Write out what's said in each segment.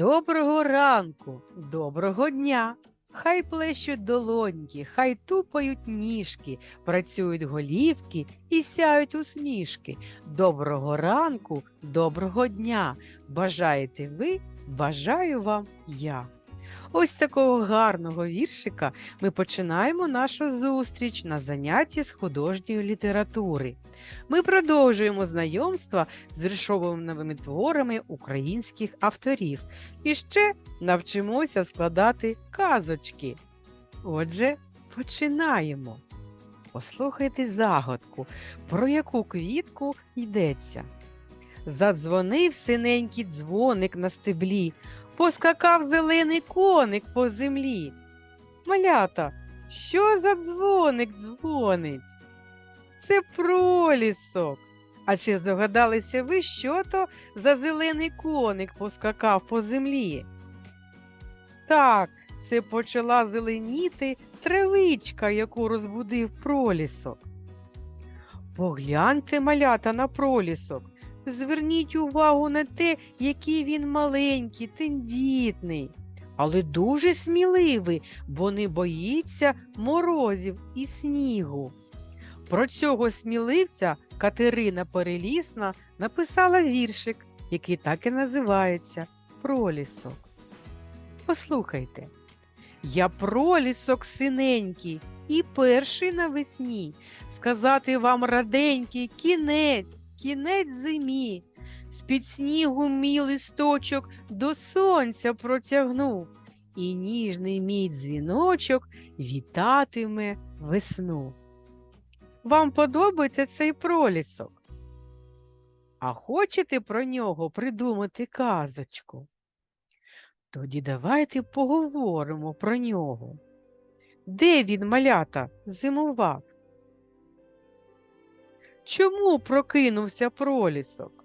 Доброго ранку, доброго дня. Хай плещуть долоньки, хай тупають ніжки, працюють голівки і сяють усмішки. Доброго ранку, доброго дня. Бажаєте ви, бажаю вам я. Ось такого гарного віршика ми починаємо нашу зустріч на занятті з художньої літератури. Ми продовжуємо знайомство з віршовими творами українських авторів і ще навчимося складати казочки. Отже, починаємо. Послухайте загадку, про яку квітку йдеться. Задзвонив синенький дзвоник на стеблі, поскакав зелений коник по землі. Малята, що за дзвоник дзвонить? Це пролісок. А чи здогадалися ви, що то за зелений коник поскакав по землі? Так, це почала зеленіти травичка, яку розбудив пролісок. Погляньте, малята, на пролісок. Зверніть увагу на те, який він маленький, тендітний, але дуже сміливий, бо не боїться морозів і снігу. Про цього сміливця Катерина Перелісна написала віршик, який так і називається Пролісок. Послухайте. Я пролісок синенький і перший навесні. Сказати вам раденький кінець, кінець зимі. З-під снігу мій листочок до сонця протягнув, і ніжний мій дзвіночок вітатиме весну. Вам подобається цей пролісок? А хочете про нього придумати казочку? Тоді давайте поговоримо про нього. Де він, малята, зимував? Чому прокинувся пролісок?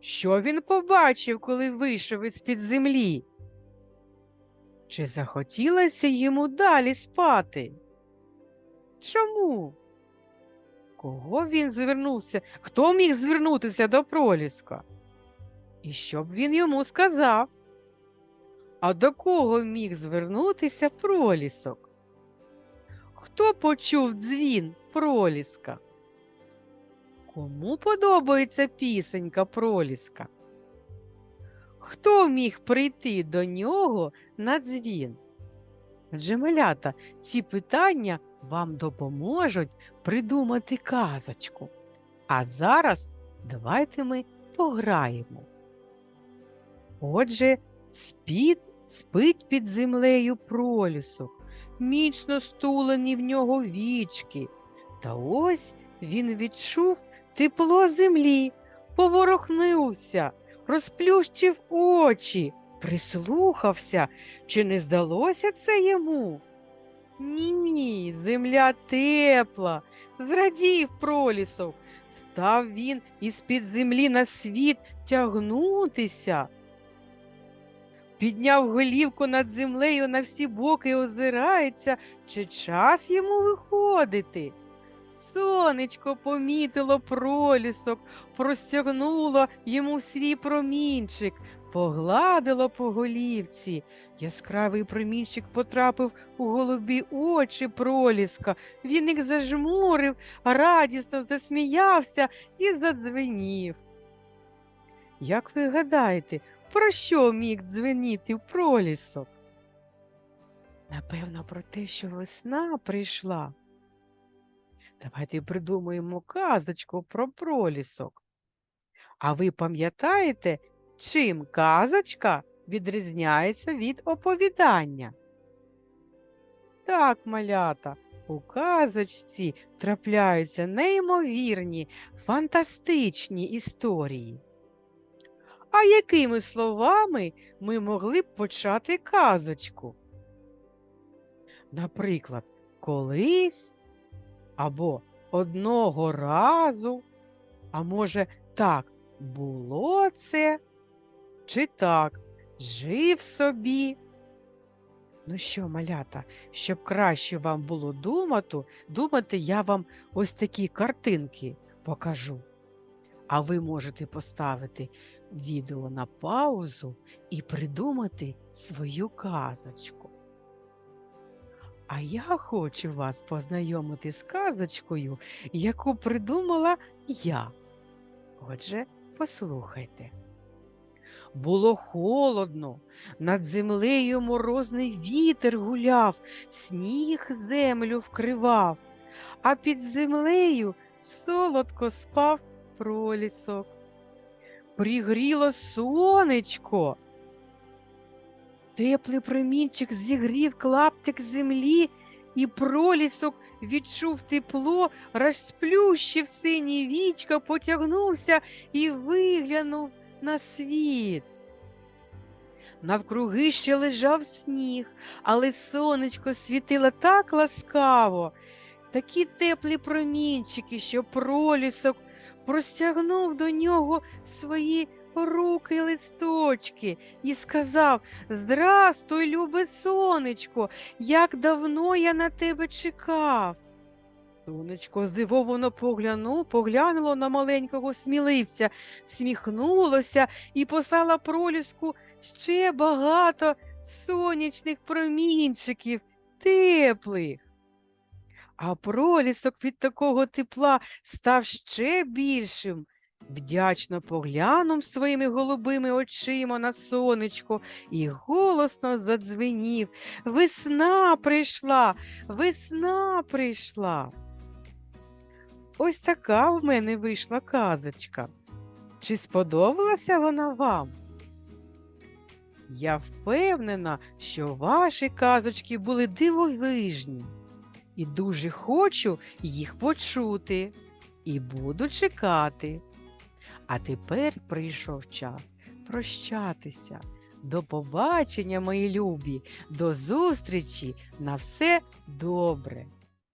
Що він побачив, коли вийшов із-під землі? Чи захотілося йому далі спати? Чому? Кого він звернувся? Хто міг звернутися до проліска? І що б він йому сказав? А до кого міг звернутися пролісок? Хто почув дзвін проліска? Кому подобається пісенька проліска? Хто міг прийти до нього на дзвін? Адже, малята, ці питання вам допоможуть придумати казочку. А зараз давайте ми пограємо. Отже, спід, спить під землею пролісок, міцно стулені в нього вічки. Та ось він відчув тепло землі, поворухнувся, розплющив очі, прислухався, чи не здалося це йому? Ні, земля тепла, зрадів пролісок. Став він із-під землі на світ тягнутися. Підняв голівку над землею на всі боки і озирається, чи час йому виходити. Сонечко помітило пролісок, простягнуло йому свій промінчик, погладило по голівці. Яскравий промінчик потрапив у голубі очі проліска. Він їх зажмурив, радісно засміявся і задзвенів. Як ви гадаєте, про що міг дзвеніти пролісок? Напевно, про те, що весна прийшла. Давайте придумаємо казочку про пролісок. А ви пам'ятаєте, чим казочка відрізняється від оповідання? Так, малята, у казочці трапляються неймовірні, фантастичні історії. А якими словами ми могли б почати казочку? Наприклад, колись або одного разу, а може, так було це, чи так жив собі. Ну що, малята, щоб краще вам було думати, думати, я вам ось такі картинки покажу. А ви можете поставити відео на паузу і придумати свою казочку. А я хочу вас познайомити з казочкою, яку придумала я. Отже, послухайте. Було холодно, над землею морозний вітер гуляв, сніг землю вкривав, а під землею солодко спав пролісок. Пригріло сонечко. Теплий промінчик зігрів клаптик землі, і пролісок відчув тепло, розплющив сині вічка, потягнувся і виглянув на світ. Навкруги ще лежав сніг, але сонечко світило так ласкаво, такі теплі промінчики, що пролісок простягнув до нього свої руки листочки і сказав Здрастуй, любе сонечко, як давно я на тебе чекав. Сонечко здивовано погляну, поглянуло на маленького сміливця, сміхнулося і послала проліску ще багато сонячних промінчиків, теплих. А пролісок від такого тепла став ще більшим. Вдячно поглянув своїми голубими очима на сонечко і голосно задзвенів. Весна прийшла, весна прийшла. Ось така в мене вийшла казочка. Чи сподобалася вона вам? Я впевнена, що ваші казочки були дивовижні, і дуже хочу їх почути, і буду чекати. А тепер прийшов час прощатися. До побачення, мої любі, до зустрічі на все добре.